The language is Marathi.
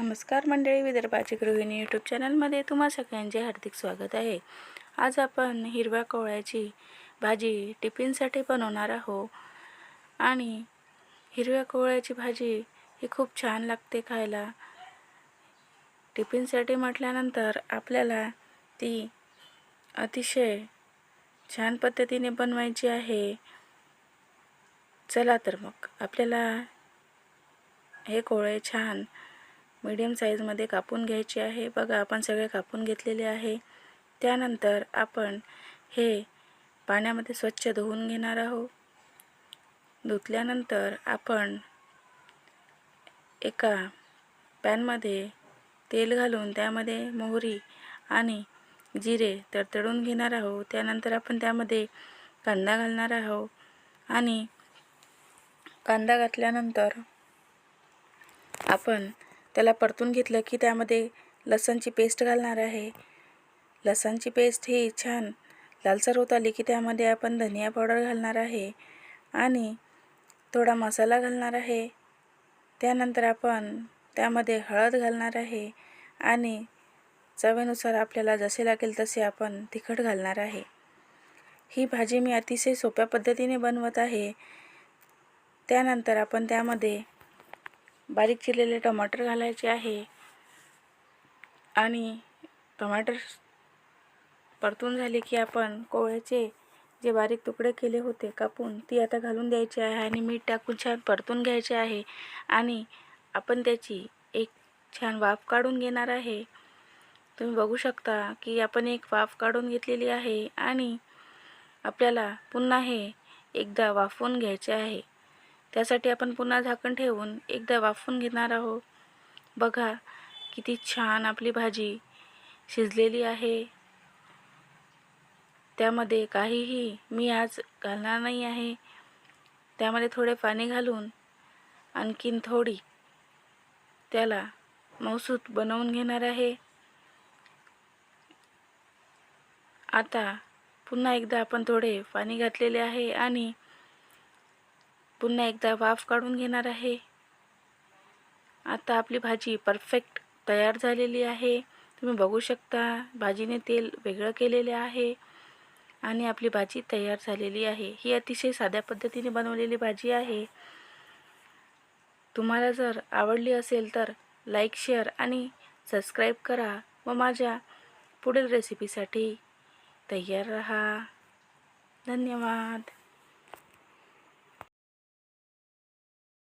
नमस्कार मंडळी विदर्भाची गृहिणी यूट्यूब चॅनलमध्ये तुम्हा सगळ्यांचे हार्दिक स्वागत आहे. आज आपण हिरव्या कोवळ्याची भाजी टिफिनसाठी बनवणार आहोत. आणि हिरव्या कोवळ्याची भाजी ही खूप छान लागते खायला. टिफिनसाठी म्हटल्यानंतर आपल्याला ती अतिशय छान पद्धतीने बनवायची आहे. चला तर मग आपल्याला हे कोवळे छान मीडियम साईजमध्ये कापून घ्यायची आहे. बघा आपण सगळे कापून घेतलेले आहे. त्यानंतर आपण हे पाण्यामध्ये स्वच्छ धुवून घेणार आहोत. धुतल्यानंतर आपण एका पॅनमध्ये तेल घालून त्यामध्ये मोहरी आणि जिरे तडतडून घेणार आहोत. त्यानंतर आपण त्यामध्ये कांदा घालणार आहोत. आणि कांदा घातल्यानंतर आपण त्याला परतून घेतलं की त्यामध्ये लसणची पेस्ट घालणार आहे. लसणची पेस्ट ही छान लालसर होत आली की त्यामध्ये आपण धनिया पावडर घालणार आहे आणि थोडा मसाला घालणार आहे. त्यानंतर आपण त्यामध्ये हळद घालणार आहे आणि चवीनुसार आपल्याला जसे लागेल तसे आपण तिखट घालणार आहे. ही भाजी मी अतिशय सोप्या पद्धतीने बनवत आहे. त्यानंतर आपण त्यामध्ये बारीक चिरलेले टमाटर घालायचे आहे. आणि टमाटर परतून झाले की आपण कोवळ्याचे जे बारीक तुकडे केले होते कापून ती आता घालून द्यायची आहे आणि मीठ टाकून छान परतून घ्यायचे आहे. आणि आपण त्याची एक छान वाफ काढून घेणार आहे. तुम्ही बघू शकता की आपण एक वाफ काढून घेतलेली आहे आणि आपल्याला पुन्हा हे एकदा वाफवून घ्यायचे आहे. त्यासाठी आपण पुन्हा झाकण ठेवून एकदा वाफून घेणार आहोत. बघा किती छान आपली भाजी शिजलेली आहे. त्यामध्ये काहीही मी आज घालणार नाही आहे. त्यामध्ये थोडे पाणी घालून आणखीन थोडी त्याला मौसूत बनवून घेणार आहे. आता पुन्हा एकदा आपण थोडे पाणी घातलेले आहे आणि पुन्हा एकदा वाफ काढून घेणार आहे. आता आपली भाजी परफेक्ट तयार झालेली आहे. तुम्ही बघू शकता भाजीने तेल वेगळं केलेले आहे आणि आपली भाजी तयार झालेली आहे. ही अतिशय साध्या पद्धतीने बनवलेली भाजी आहे. तुम्हाला जर आवडली असेल तर लाईक शेअर आणि सबस्क्राईब करा व माझ्या पुढील रेसिपीसाठी तयार रहा. धन्यवाद.